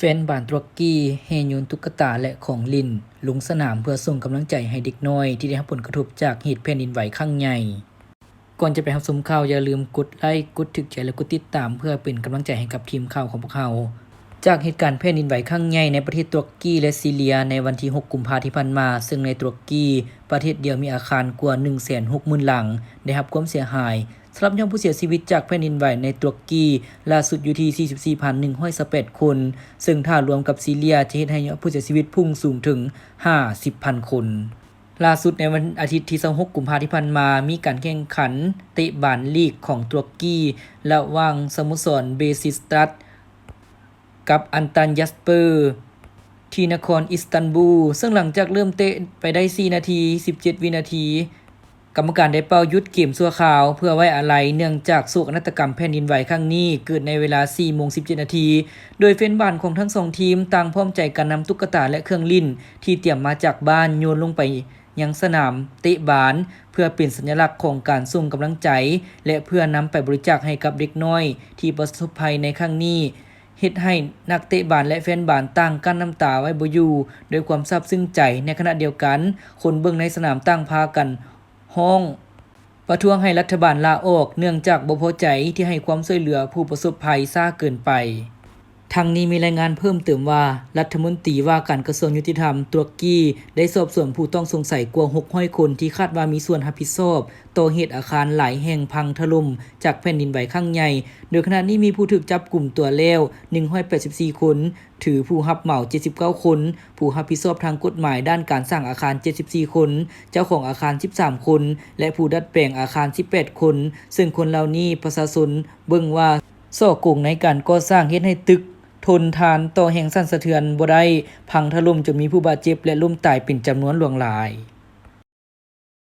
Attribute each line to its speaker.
Speaker 1: แฟนบานตุรกีเฮโยนตุ๊กตาและของลินลงสนามเพื่อส่งกำลังใจให้เด็กน้อย ที่ได้รับผลกระทบจากเหตุแผ่นดินไหวครั้งใหญ่ ก่อนจะไปรับชมข่าวอย่าลืมกดไลค์กดถึกใจและกดติดตามเพื่อเป็นกำลังใจให้กับทีมข่าวของพวกเราจากเหตุการณ์แผ่นดินไหวครั้งใหญ่ในประเทศตุรกีและซีเรียในวันที่ 6 กุมภาพันธ์ที่ผ่านมา ซึ่งในตุรกี ประเทศเดียวมีอาคารกว่า 160,000 หลัง ได้รับความเสียหาย สำหรับยอดผู้เสียชีวิตจากแผ่นดินไหวในตุรกีล่าสุดอยู่ที่ 44,118คน ซึ่งถ้ารวมกับซีเรียจะเฮ็ดให้ยอดผู้เสียชีวิตพุ่งสูงถึง 50,000 คนล่าสุดในวันอาทิตย์ที่26กุมภาพันธ์ที่ผ่านมา มีการแข่งขันเตะบานลีกของตุรกีระหว่างสโมสรเบซิสตัสกับอันตันยัสเปอร์ที่นครอิสตันบูล ซึ่งหลังจากเริ่มเตะไปได้ 4 นาที 17 วินาที กรรมการได้เป่ายุดเกมชั่วคราว เพื่อไว้อาลัยเนื่องจากโศกนาฏกรรมแผ่นดินไหวครั้งนี้เกิดในเวลา4โมง17 นาที โดยเฟนบ้านของทั้งสองทีมต่างพร้อมใจกันนำตุ๊กตาและเครื่องลิ้น ที่เตรียมมาจากบ้านโยนลงไปยังสนามเตะบาน เพื่อเป็นสัญลักษณ์ของการส่งกำลังใจ และเพื่อนำไปบริจาคให้กับเด็กน้อย ที่ประสบภัยในครั้งนี้เฮ็ดให้นักเตะบานและแฟนบานต่างกั้นน้ำตาไว้บ่อยู่ด้วยความซาบซึ้งใจในขณะเดียวกัน คนเบิ่งในสนามต่างพากัน ห้องประท้วงให้รัฐบาลลาออกเนื่องจากบ่พอใจที่ให้ความช่วยเหลือผู้ประสบภัยซ่าเกินไป ทางนี้มีรายงานเพิ่มเติมว่า รัฐมนตรีว่าการกระทรวงยุติธรรมตุรกีได้สอบสวนผู้ต้องสงสัยกว่า600คนที่คาดว่ามีส่วนรับผิดชอบต่อเหตุอาคารหลายแห่งพังถล่มจากแผ่นดินไหวครั้งใหญ่ โดยขณะนี้มีผู้ถูกจับกลุ่มตัวแล้ว 184 คน ถือผู้รับเหมา 79 คน ผู้รับผิดชอบทางกฎหมายด้านการสร้างอาคาร 74 คน เจ้าของอาคาร 13 คน และผู้ดัดแปลงอาคาร 18 คน ซึ่งคนเหล่านี้ประชาชนเบิ่งว่าส่อกงในการก่อสร้างเฮ็ดให้ตึก ทนทานต่อแห่งสั่นสะเทือนบ่ได้พังถล่มจนมีผู้บาดเจ็บและล้มตายเป็นจำนวนหลวงหลาย